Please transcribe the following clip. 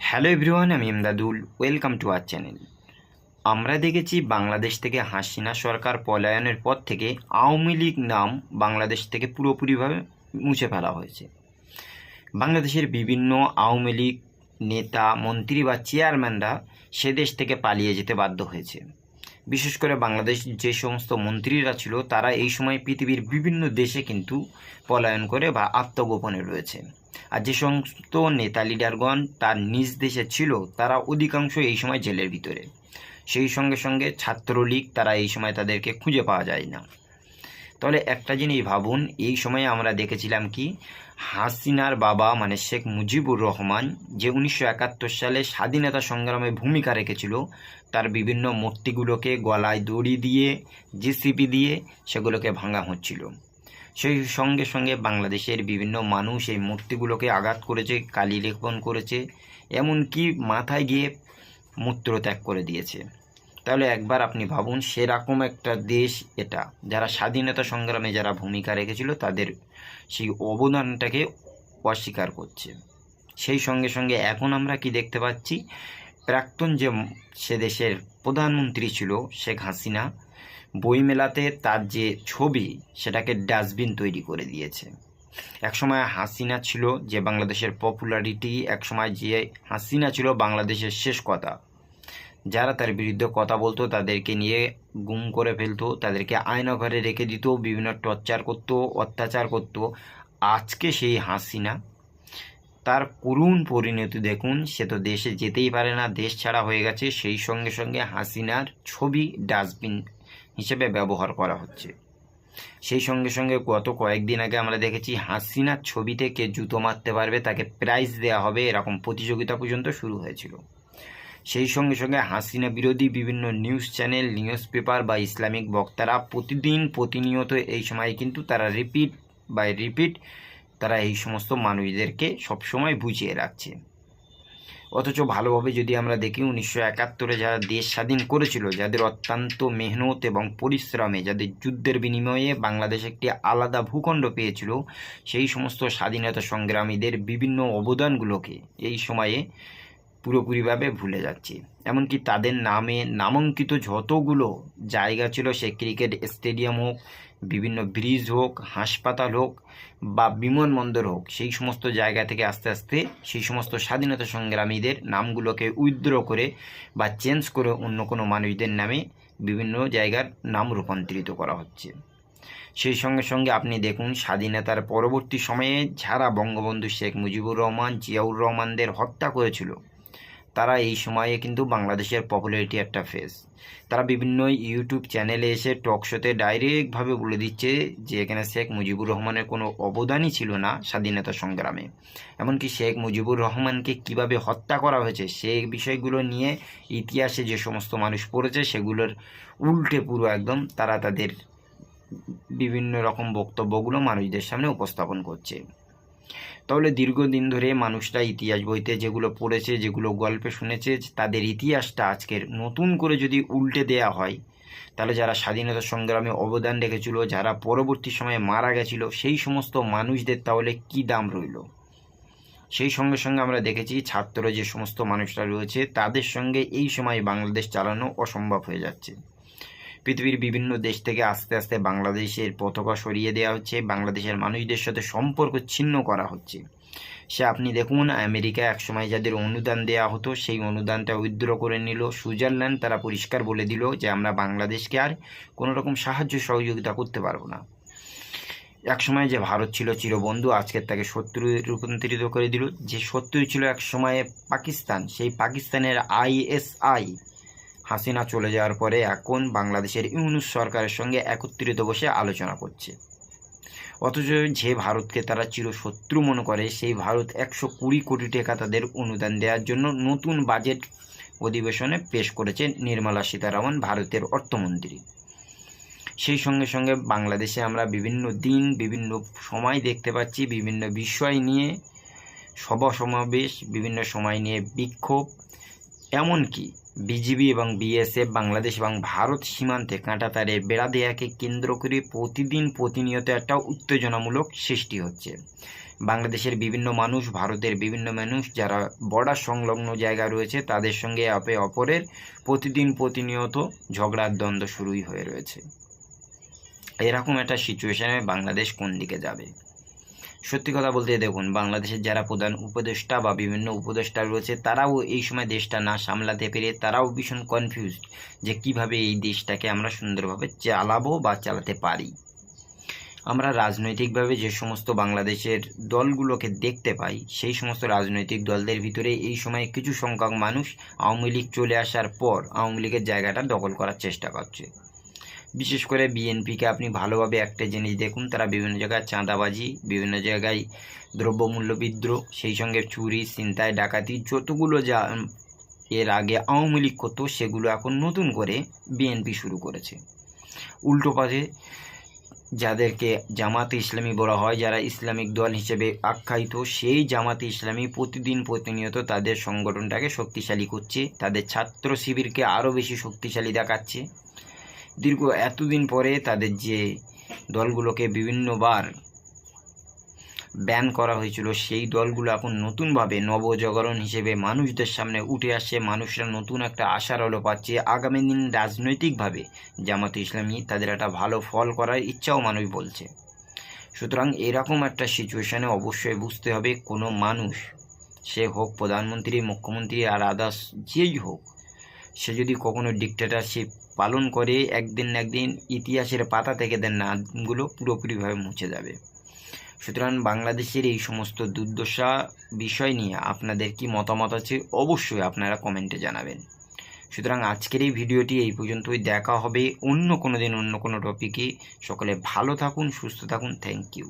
Hello everyone, আমি Imdadul welcome to our channel. আমরা দেখেছি বাংলাদেশ থেকে হাসিনা সরকার পলায়নের পর থেকে আওয়ামী লীগ নাম বাংলাদেশ থেকে পুরোপুরিভাবে মুছে ফেলা হয়েছে। বাংলাদেশের বিভিন্ন আওয়ামী লীগ নেতা, মন্ত্রী বা চেয়ারম্যানরা সে দেশ থেকে পালিয়ে যেতে বাধ্য হয়েছে। বিশেষ করে বাংলাদেশ যে সমস্ত মন্ত্রীরা ছিল, তারা এই সময় পৃথিবীর বিভিন্ন দেশে কিন্তু পলায়ন করে বা আত্মগোপনে রয়েছে। আর যে সমস্ত নেতা লিডারগণ তার নিজ দেশে ছিল, তারা অধিকাংশ এই সময় জেলের ভিতরে। সেই সঙ্গে সঙ্গে ছাত্রলীগ, তারা এই সময় তাদেরকে খুঁজে পাওয়া যায় না। তাহলে একটা জিনিস ভাবুন, এই সময়ে আমরা দেখেছিলাম কি, হাসিনার বাবা মানে শেখ মুজিবুর রহমান যে উনিশশো একাত্তর সালে স্বাধীনতা সংগ্রামে ভূমিকা রেখেছিল, তার বিভিন্ন মূর্তিগুলোকে গলায় দড়ি দিয়ে জিসিপি দিয়ে সেগুলোকে ভাঙা হচ্ছিল। সেই সঙ্গে সঙ্গে বাংলাদেশের বিভিন্ন মানুষ এই মূর্তিগুলোকে আঘাত করেছে কালি লেপন করেছে, এমনকি মাথায় গিয়ে মূত্রত্যাগ করে দিয়েছে। তাহলে একবার আপনি ভাবুন সেরকম একটা দেশ এটা। যারা স্বাধীনতা সংগ্রামে যারা ভূমিকা রেখেছিল, তাদের সেই অবদানটাকে অস্বীকার করছে। সেই সঙ্গে সঙ্গে এখন আমরা কি দেখতে পাচ্ছি, প্রাক্তন যে সে দেশের প্রধানমন্ত্রী ছিল শেখ হাসিনা, বইমেলাতে তার যে ছবি, সেটাকে ডাস্টবিন তৈরি করে দিয়েছে। একসময় হাসিনা ছিল যে বাংলাদেশের পপুলারিটি একসময় যে হাসিনা ছিল বাংলাদেশের শেষ কথা। যারা তার বিরুদ্ধে কথা বলতো, তাদেরকে নিয়ে গুম করে ফেলতো, তাদেরকে আয়নাঘরে রেখে দিত, বিভিন্ন টর্চার করতো, অত্যাচার করতো। আজকে সেই হাসিনা, তার করুণ পরিণতি দেখুন, সে তো দেশে যেতেই পারে না, দেশ ছাড়া হয়ে গেছে, সেই সঙ্গে সঙ্গে হাসিনার ছবি ডাস্টবিন হিসেবে ব্যবহার করা হচ্ছে। সেই সঙ্গে সঙ্গে গত কয়েকদিন আগে আমরা দেখেছি, হাসিনার ছবিতে কে জুতো মারতে পারবে, তাকে প্রাইজ দেওয়া হবে, এরকম প্রতিযোগিতা পর্যন্ত শুরু হয়েছিল। সেই সঙ্গে সঙ্গে হাসিনা বিরোধী বিভিন্ন নিউজ চ্যানেল নিউজ পেপার বা ইসলামিক বক্তারা প্রতিদিন প্রতিনিয়ত এই সময় কিন্তু তারা রিপিট বাই রিপিট তারা এই সমস্ত মানুষদেরকে সবসময় বুঝিয়ে রাখছে। অথচ ভালোভাবে যদি আমরা দেখি, উনিশশো একাত্তরে যারা দেশ স্বাধীন করেছিল, যাদের অত্যন্ত মেহনত এবং পরিশ্রমে, যাদের যুদ্ধের বিনিময়ে বাংলাদেশ একটি আলাদা ভূখণ্ড পেয়েছিল, সেই সমস্ত স্বাধীনতা সংগ্রামীদের বিভিন্ন অবদানগুলোকে এই সময়ে পুরোপুরিভাবে ভুলে যাচ্ছি। এমনকি তাদের নামে নামাঙ্কিত যতগুলো জায়গা ছিল, সে ক্রিকেট স্টেডিয়াম হোক, বিভিন্ন ব্রিজ হোক, হাসপাতাল হোক বা বিমানবন্দর হোক, সেই সমস্ত জায়গা থেকে আস্তে আস্তে সেই সমস্ত স্বাধীনতা সংগ্রামীদের নামগুলোকে উইথড্র করে বা চেঞ্জ করে অন্য কোনো মানুষদের নামে বিভিন্ন জায়গার নাম রূপান্তরিত করা হচ্ছে। সেই সঙ্গে সঙ্গে আপনি দেখুন, স্বাধীনতার পরবর্তী সময়ে যারা বঙ্গবন্ধু শেখ মুজিবুর রহমান, জিয়াউর রহমানদের হত্যা করেছিল তারা এই সময়ে কিন্তু বাংলাদেশের পপুলারিটি একটা ফেস তারা বিভিন্ন ইউটিউব চ্যানেলে এসে টক শোতে ডাইরেক্টভাবে বলে দিচ্ছে যে, এখানে শেখ মুজিবুর রহমানের কোনো অবদানই ছিল না স্বাধীনতা সংগ্রামে। এমনকি শেখ মুজিবুর রহমানকে কীভাবে হত্যা করা হয়েছে সেই বিষয়গুলো নিয়ে ইতিহাসে যে সমস্ত মানুষ পড়েছে, সেগুলোর উল্টে পুরো একদম তারা তাদের বিভিন্ন রকম বক্তব্যগুলো মানুষদের সামনে উপস্থাপন করছে। তাহলে দীর্ঘদিন ধরে মানুষরা ইতিহাস বইতে যেগুলো পড়েছে, যেগুলো গল্পে শুনেছে, তাদের ইতিহাসটা আজকের নতুন করে যদি উল্টে দেয়া হয়, তাহলে যারা স্বাধীনতা সংগ্রামে অবদান রেখেছিল, যারা পরবর্তী সময়ে মারা গেছিল, সেই সমস্ত মানুষদের তাহলে কি দাম রইল? সেই সঙ্গে সঙ্গে আমরা দেখেছি ছাত্র যে সমস্ত মানুষরা রয়েছে, তাদের সঙ্গে এই সময় বাংলাদেশ চালানো অসম্ভব হয়ে যাচ্ছে। পৃথিবীর বিভিন্ন দেশ থেকে আস্তে আস্তে বাংলাদেশের পতাকা সরিয়ে দেওয়া হচ্ছে। বাংলাদেশের মানুষদের সাথে সম্পর্ক ছিন্ন করা হচ্ছে। সে আপনি দেখুন, আমেরিকা একসময় যাদের অনুদান দেওয়া হতো, সেই অনুদানটা উইথড্র করে নিল। সুইজারল্যান্ড তারা পরিষ্কার বলে দিল যে, আমরা বাংলাদেশকে আর কোনো রকম সাহায্য সহযোগিতা করতে পারব না। একসময় যে ভারত ছিল চিরবন্ধু আজকের তাকে শত্রু রূপান্তরিত করে দিল। যে শত্রু ছিল এক সময়ে পাকিস্তান, সেই পাকিস্তানের আইএসআই হাসিনা চলে যাওয়ার পরে এখন বাংলাদেশের ইউনুস সরকারের সঙ্গে একত্রিত বসে আলোচনা করছে। অথচ যে ভারতকে তারা চিরশত্রু মনে করে, সেই ভারত একশো কুড়ি কোটি টাকা তাদের অনুদান দেওয়ার জন্য নতুন বাজেট অধিবেশনে পেশ করেছে নির্মলা সীতারামন, ভারতের অর্থমন্ত্রী। সেই সঙ্গে সঙ্গে বাংলাদেশে আমরা বিভিন্ন দিন, বিভিন্ন সময় দেখতে পাচ্ছি, বিভিন্ন বিষয় নিয়ে সভা সমাবেশ বিভিন্ন সময় নিয়ে বিক্ষোভ। এমনকি বিজিবি এবং বিএসএফ, বাংলাদেশ এবং ভারত সীমান্তে কাঁটাতারে বেড়া দেয়াকে কেন্দ্র করে প্রতিদিন প্রতিনিয়ত একটা উত্তেজনামূলক সৃষ্টি হচ্ছে। বাংলাদেশের বিভিন্ন মানুষ, ভারতের বিভিন্ন মানুষ যারা বর্ডার সংলগ্ন জায়গা রয়েছে, তাদের সঙ্গে আপে অপরের প্রতিদিন প্রতিনিয়ত ঝগড়ার দ্বন্দ্ব শুরুই হয়ে রয়েছে। এরকম একটা সিচুয়েশনে বাংলাদেশ কোন দিকে যাবে? সত্যি কথা বলতে দেখুন, বাংলাদেশের যারা প্রধান উপদেষ্টা বা বিভিন্ন উপদেষ্টা রয়েছে, তারাও এই সময় দেশটা না সামলাতে পেরে তারাও ভীষণ কনফিউজড যে কীভাবে এই দেশটাকে আমরা সুন্দরভাবে চালাবো বা চালাতে পারি। আমরা রাজনৈতিকভাবে যে সমস্ত বাংলাদেশের দলগুলোকে দেখতে পাই, সেই সমস্ত রাজনৈতিক দলদের ভিতরে এই সময় কিছু সংখ্যক মানুষ আওয়ামী লীগ চলে আসার পর আওয়ামী লীগের জায়গাটা দখল করার চেষ্টা করছে। বিশেষ করে বিএনপিকে আপনি ভালোভাবে একটা জিনিস দেখুন, তারা বিভিন্ন জায়গায় চাঁদাবাজি, বিভিন্ন জায়গায় দ্রব্যমূল্য বিদ্রোহ, সেই সঙ্গে চুরি, ছিনতাই, ডাকাতি, যতগুলো যা এর আগে আওয়ামী লীগ করতো, সেগুলো এখন নতুন করে বিএনপি শুরু করেছে। উল্টো পথে যাদেরকে জামাতে ইসলামী বলা হয়, যারা ইসলামিক দল হিসেবে আখ্যায়িত, সেই জামাতে ইসলামী প্রতিদিন প্রতিনিয়ত তাদের সংগঠনটাকে শক্তিশালী করছে, তাদের ছাত্র শিবিরকে আরও বেশি শক্তিশালী দেখাচ্ছে। দীর্ঘ এতদিন পরে তাদের যে দলগুলোকে বিভিন্নবার ব্যান করা হয়েছিল, সেই দলগুলো এখন নতুনভাবে নবজাগরণ হিসেবে মানুষদের সামনে উঠে আসছে। মানুষরা নতুন একটা আশার আলো পাচ্ছে। আগামী দিন রাজনৈতিকভাবে জামাত ইসলামী তাদের একটা ভালো ফল করার ইচ্ছাও মানুষ বলছে। সুতরাং এরকম একটা সিচুয়েশানে অবশ্যই বুঝতে হবে, কোনো মানুষ, সে হোক প্রধানমন্ত্রী, মুখ্যমন্ত্রী আর আদার্স যেই হোক, সে যদি কখনো ডিকটেটারশিপ পালন করে একদিন একদিন ইতিহাসের পাতা থেকে দেন নামগুলো পুরোপুরিভাবে মুছে যাবে। সুতরাং বাংলাদেশের এই সমস্ত দুর্দশা বিষয় নিয়ে আপনাদের কি মতামত আছে অবশ্যই আপনারা কমেন্টে জানাবেন। সুতরাং আজকের এই ভিডিওটি এই পর্যন্তই, দেখা হবে অন্য কোনো দিন অন্য কোনো টপিকে সকলে ভালো থাকুন, সুস্থ থাকুন থ্যাংক ইউ